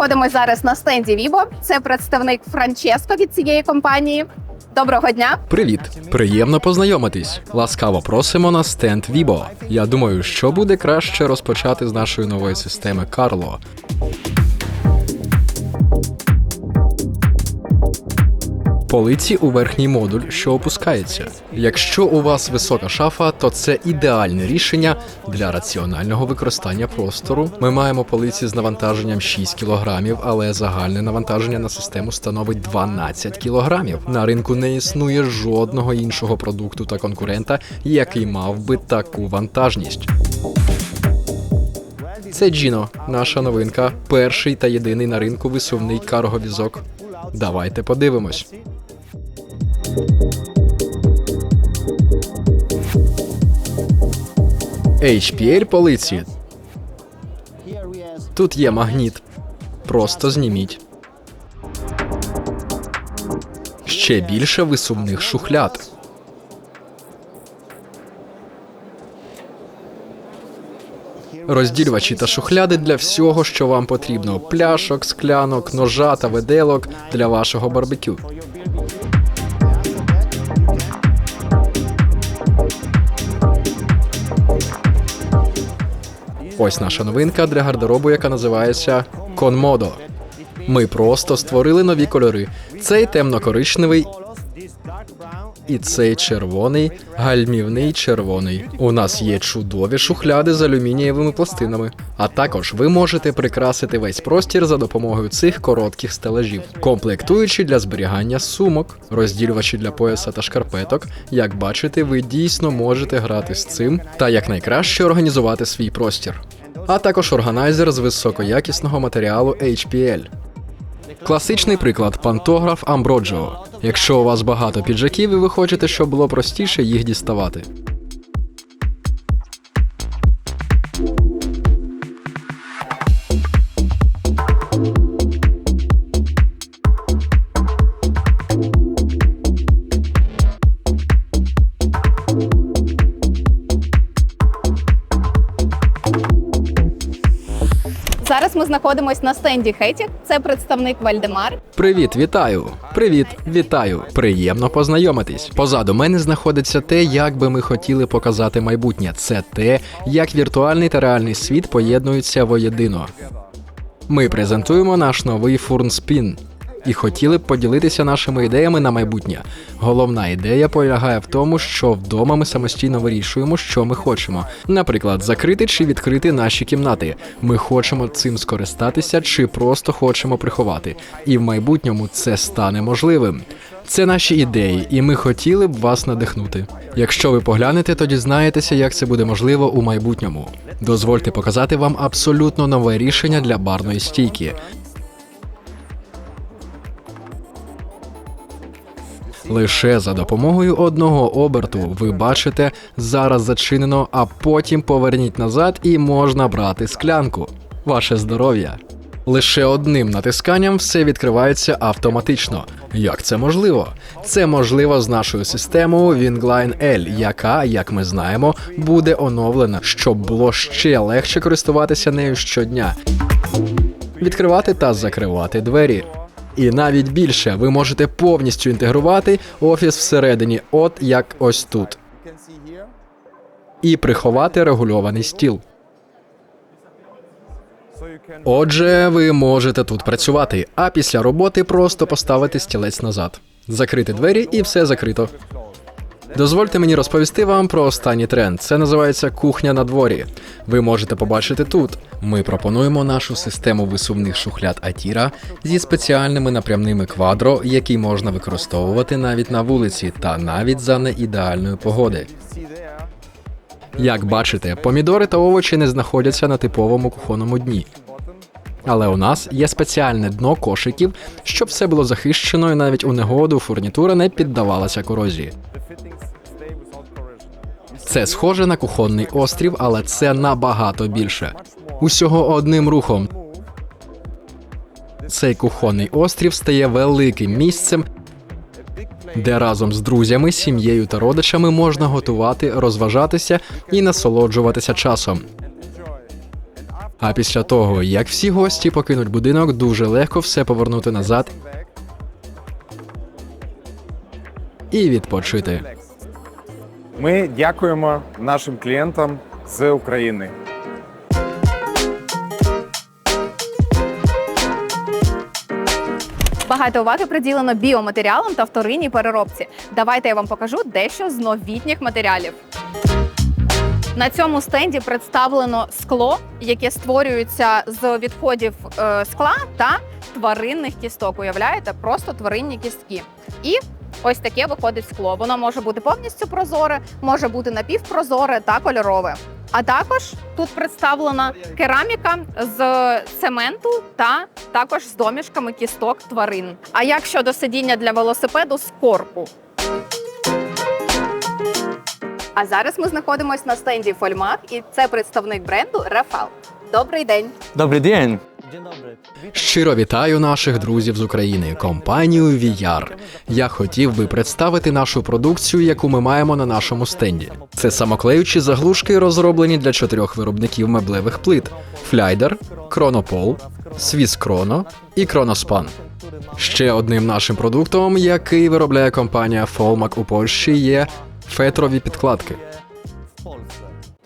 знаходимося зараз на стенді Vivo. Це представник Франческо від цієї компанії. Доброго дня. Привіт, приємно познайомитись. Ласкаво просимо на стенд Vivo. Я думаю, що буде краще розпочати з нашої нової системи Карло. Полиці у верхній модуль, що опускається. Якщо у вас висока шафа, то це ідеальне рішення для раціонального використання простору. Ми маємо полиці з навантаженням 6 кг, але загальне навантаження на систему становить 12 кг. На ринку не існує жодного іншого продукту та конкурента, який мав би таку вантажність. Це Джіно, наша новинка, перший та єдиний на ринку висувний карговізок. Давайте подивимось. HPL полиці. Тут є магніт. Просто зніміть. Ще більше висувних шухляд. Розділювачі та шухляди для всього, що вам потрібно: пляшок, склянок, ножа та виделок для вашого барбекю. Ось наша новинка для гардеробу, яка називається Конмодо. Ми просто створили нові кольори. Цей темно-коричневий і цей червоний, гальмівний червоний. У нас є чудові шухляди з алюмінієвими пластинами. А також ви можете прикрасити весь простір за допомогою цих коротких стелажів, комплектуючі для зберігання сумок, розділювачі для пояса та шкарпеток. Як бачите, ви дійсно можете грати з цим та якнайкраще організувати свій простір. А також органайзер з високоякісного матеріалу HPL. Класичний приклад пантограф Амброджо. Якщо у вас багато піджаків і ви хочете, щоб було простіше їх діставати. Зараз ми знаходимося на стенді Хеті. Це представник Вальдемар. Привіт, вітаю! Привіт, вітаю! Приємно познайомитись. Позаду мене знаходиться те, як би ми хотіли показати майбутнє. Це те, як віртуальний та реальний світ поєднуються воєдино. Ми презентуємо наш новий фурнспін і хотіли б поділитися нашими ідеями на майбутнє. Головна ідея полягає в тому, що вдома ми самостійно вирішуємо, що ми хочемо. Наприклад, закрити чи відкрити наші кімнати. Ми хочемо цим скористатися чи просто хочемо приховати. І в майбутньому це стане можливим. Це наші ідеї, і ми хотіли б вас надихнути. Якщо ви поглянете, то дізнаєтеся, як це буде можливо у майбутньому. Дозвольте показати вам абсолютно нове рішення для барної стійки. Лише за допомогою одного оберту ви бачите, зараз зачинено, а потім поверніть назад і можна брати склянку. Ваше здоров'я. Лише одним натисканням все відкривається автоматично. Як це можливо? Це можливо з нашою системою Wingline L, яка, як ми знаємо, буде оновлена, щоб було ще легше користуватися нею щодня. Відкривати та закривати двері. І навіть більше ви можете повністю інтегрувати офіс всередині, от як ось тут, і приховати регульований стіл. Отже, ви можете тут працювати, а після роботи просто поставити стілець назад, закрити двері і все закрито. Дозвольте мені розповісти вам про останній тренд. Це називається кухня на дворі. Ви можете побачити тут. Ми пропонуємо нашу систему висувних шухляд Атіра зі спеціальними напрямними квадро, які можна використовувати навіть на вулиці та навіть за неідеальної погоди. Як бачите, помідори та овочі не знаходяться на типовому кухонному дні. Але у нас є спеціальне дно кошиків, щоб все було захищено і навіть у негоду фурнітура не піддавалася корозії. Це схоже на кухонний острів, але це набагато більше. Усього одним рухом. Цей кухонний острів стає великим місцем, де разом з друзями, сім'єю та родичами можна готувати, розважатися і насолоджуватися часом. А після того, як всі гості покинуть будинок, дуже легко все повернути назад і відпочити. Ми дякуємо нашим клієнтам з України. Багато уваги приділено біоматеріалам та вторинній переробці. Давайте я вам покажу дещо з новітніх матеріалів. На цьому стенді представлено скло, яке створюється з відходів е, скла та тваринних кісток. Уявляєте, просто тваринні кістки. І ось таке виходить скло. Воно може бути повністю прозоре, може бути напівпрозоре та кольорове. А також тут представлена кераміка з цементу та також з домішками кісток тварин. А як щодо сидіння для велосипеду з корпу? А зараз ми знаходимося на стенді Фольмак, і це представник бренду Рафал. Добрий день! Добрий день. Щиро вітаю наших друзів з України, компанію VR. Я хотів би представити нашу продукцію, яку ми маємо на нашому стенді. Це самоклеючі заглушки, розроблені для чотирьох виробників меблевих плит: Фляйдер, Кронопол, Свіс Кроно і Кроноспан. Ще одним нашим продуктом, який виробляє компанія Folmak у Польщі, є фетрові підкладки.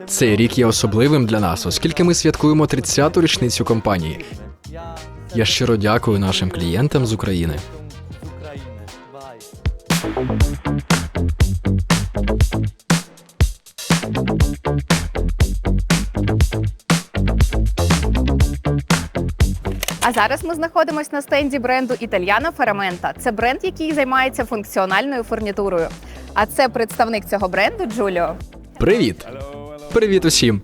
Цей рік є особливим для нас, оскільки ми святкуємо 30-ту річницю компанії. Я щиро дякую нашим клієнтам з України. А зараз ми знаходимося на стенді бренду Італьяна Ферамента. Це бренд, який займається функціональною фурнітурою. А це представник цього бренду Джуліо. Привіт! Привіт усім!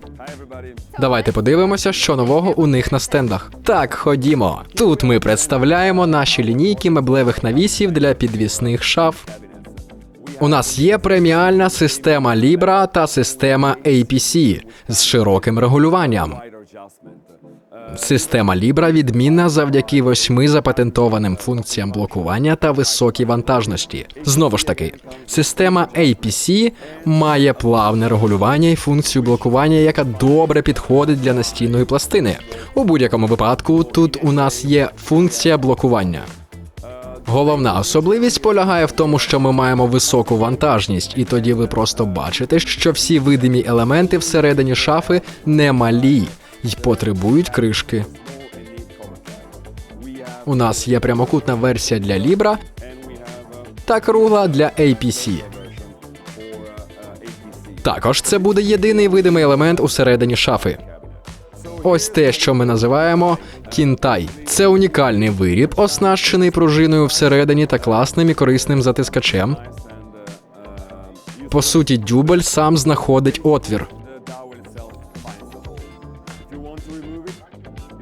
Давайте подивимося, що нового у них на стендах. Так, ходімо. Тут ми представляємо наші лінійки меблевих навісів для підвісних шаф. У нас є преміальна система Libra та система APC з широким регулюванням. Система Libra відмінна завдяки восьми запатентованим функціям блокування та високій вантажності. Знову ж таки, система APC має плавне регулювання і функцію блокування, яка добре підходить для настінної пластини. У будь-якому випадку тут у нас є функція блокування. Головна особливість полягає в тому, що ми маємо високу вантажність, і тоді ви просто бачите, що всі видимі елементи всередині шафи немалі й потребують кришки. У нас є прямокутна версія для Libra та кругла для APC. Також це буде єдиний видимий елемент усередині шафи. Ось те, що ми називаємо кінтай. Це унікальний виріб, оснащений пружиною всередині та класним і корисним затискачем. По суті, дюбель сам знаходить отвір.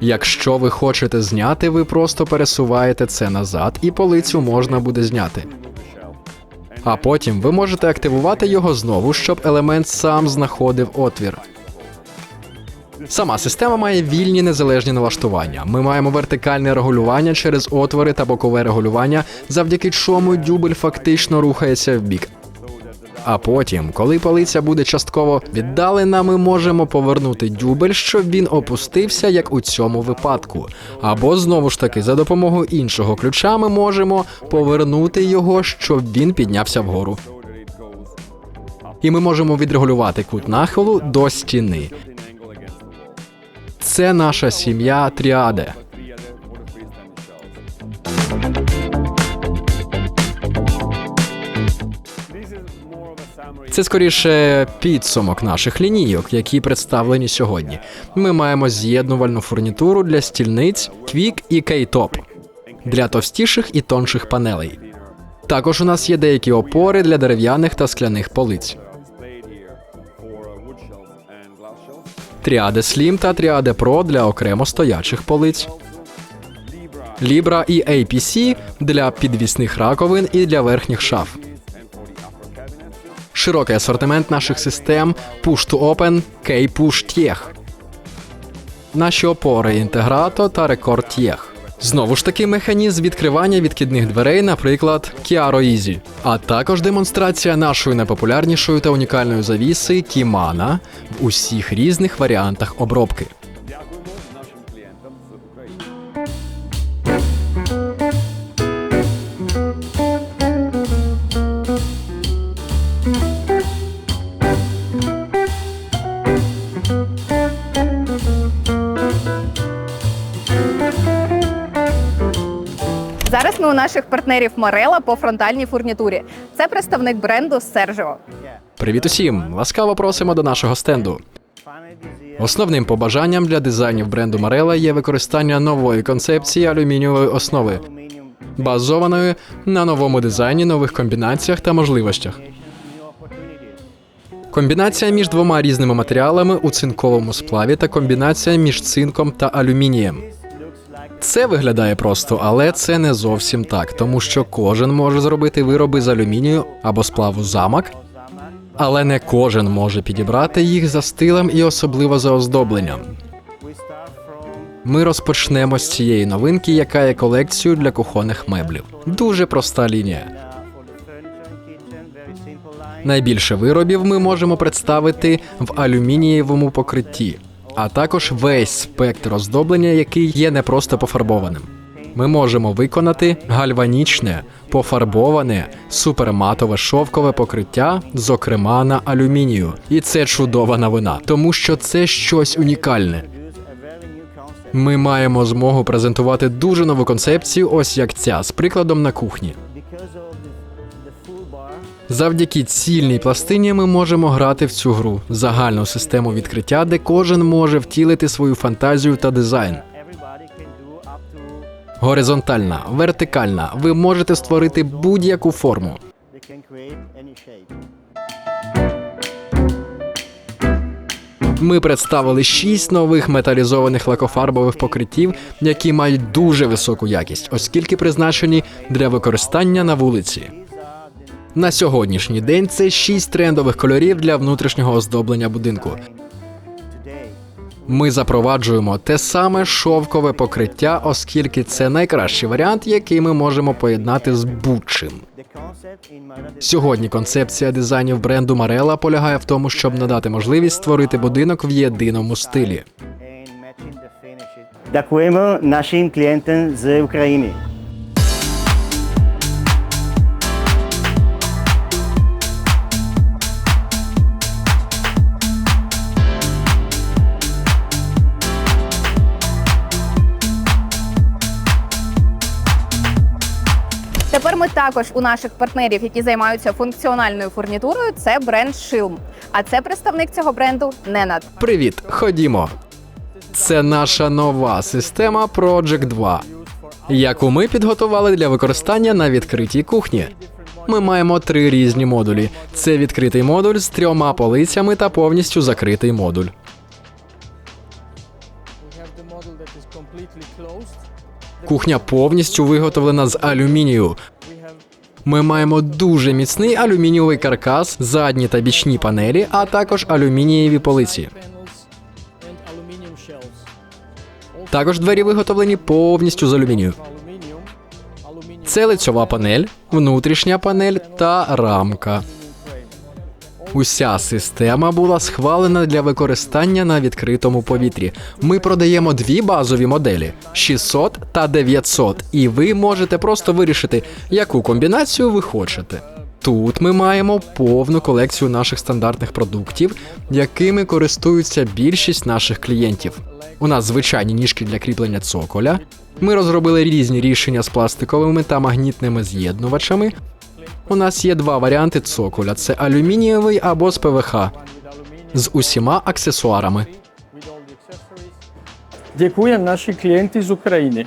Якщо ви хочете зняти, ви просто пересуваєте це назад, і полицю можна буде зняти. А потім ви можете активувати його знову, щоб елемент сам знаходив отвір. Сама система має вільні незалежні налаштування. Ми маємо вертикальне регулювання через отвори та бокове регулювання, завдяки чому дюбель фактично рухається в бік. А потім, коли полиця буде частково віддалена, ми можемо повернути дюбель, щоб він опустився, як у цьому випадку. Або знову ж таки, за допомогою іншого ключа ми можемо повернути його, щоб він піднявся вгору. І ми можемо відрегулювати кут нахилу до стіни. Це наша сім'я тріаде. Це скоріше підсумок наших лінійок, які представлені сьогодні. Ми маємо з'єднувальну фурнітуру для стільниць Quick і K-Top для товстіших і тонших панелей. Також у нас є деякі опори для дерев'яних та скляних полиць. Тріаде Slim та Тріаде Pro для окремо стоячих полиць. Libra і APC для підвісних раковин і для верхніх шаф. Широкий асортимент наших систем Push to Open, K-Push TEH. Наші опори інтеграто та Record TEH. Знову ж таки, механізм відкривання відкидних дверей, наприклад, Chiaro Easy. А також демонстрація нашої найпопулярнішої та унікальної завіси Kimana в усіх різних варіантах обробки. У наших партнерів Марела по фронтальній фурнітурі. Це представник бренду Сержіо. Привіт усім! Ласкаво просимо до нашого стенду. Основним побажанням для дизайнів бренду Марела є використання нової концепції алюмінієвої основи, базованої на новому дизайні, нових комбінаціях та можливостях. Комбінація між двома різними матеріалами у цинковому сплаві та комбінація між цинком та алюмінієм. Це виглядає просто, але це не зовсім так, тому що кожен може зробити вироби з алюмінію або сплаву замок, але не кожен може підібрати їх за стилем і особливо за оздобленням. Ми розпочнемо з цієї новинки, яка є колекцією для кухонних меблів. Дуже проста лінія. Найбільше виробів ми можемо представити в алюмінієвому покритті, а також весь спектр оздоблення, який є не просто пофарбованим. Ми можемо виконати гальванічне, пофарбоване, суперматове шовкове покриття, зокрема на алюмінію. І це чудова новина, тому що це щось унікальне. Ми маємо змогу презентувати дуже нову концепцію, ось як ця, з прикладом на кухні. Завдяки цільній пластині ми можемо грати в цю гру загальну систему відкриття, де кожен може втілити свою фантазію та дизайн. Горизонтальна, вертикальна. Ви можете створити будь-яку форму. Ми представили шість нових металізованих лакофарбових покриттів, які мають дуже високу якість, оскільки призначені для використання на вулиці. На сьогоднішній день це шість трендових кольорів для внутрішнього оздоблення будинку. Ми запроваджуємо те саме шовкове покриття, оскільки це найкращий варіант, який ми можемо поєднати з будь-чим. Сьогодні концепція дизайнів бренду Марела полягає в тому, щоб надати можливість створити будинок в єдиному стилі. Дякуємо нашим клієнтам з України. Також у наших партнерів, які займаються функціональною фурнітурою, це бренд Шилм. А це представник цього бренду Ненад. Привіт, ходімо. Це наша нова система Project 2, яку ми підготували для використання на відкритій кухні. Ми маємо три різні модулі: це відкритий модуль з трьома полицями та повністю закритий модуль. Кухня повністю виготовлена з алюмінію. Ми маємо дуже міцний алюмінієвий каркас, задні та бічні панелі, а також алюмінієві полиці. Також двері виготовлені повністю з алюмінію. Це лицьова панель, внутрішня панель та рамка. Уся система була схвалена для використання на відкритому повітрі. Ми продаємо дві базові моделі 600 та 900, і ви можете просто вирішити, яку комбінацію ви хочете. Тут ми маємо повну колекцію наших стандартних продуктів, якими користуються більшість наших клієнтів. У нас звичайні ніжки для кріплення цоколя. Ми розробили різні рішення з пластиковими та магнітними з'єднувачами. У нас є два варіанти цоколя: це алюмінієвий або з ПВХ з усіма аксесуарами. Дякуємо наші клієнти з України.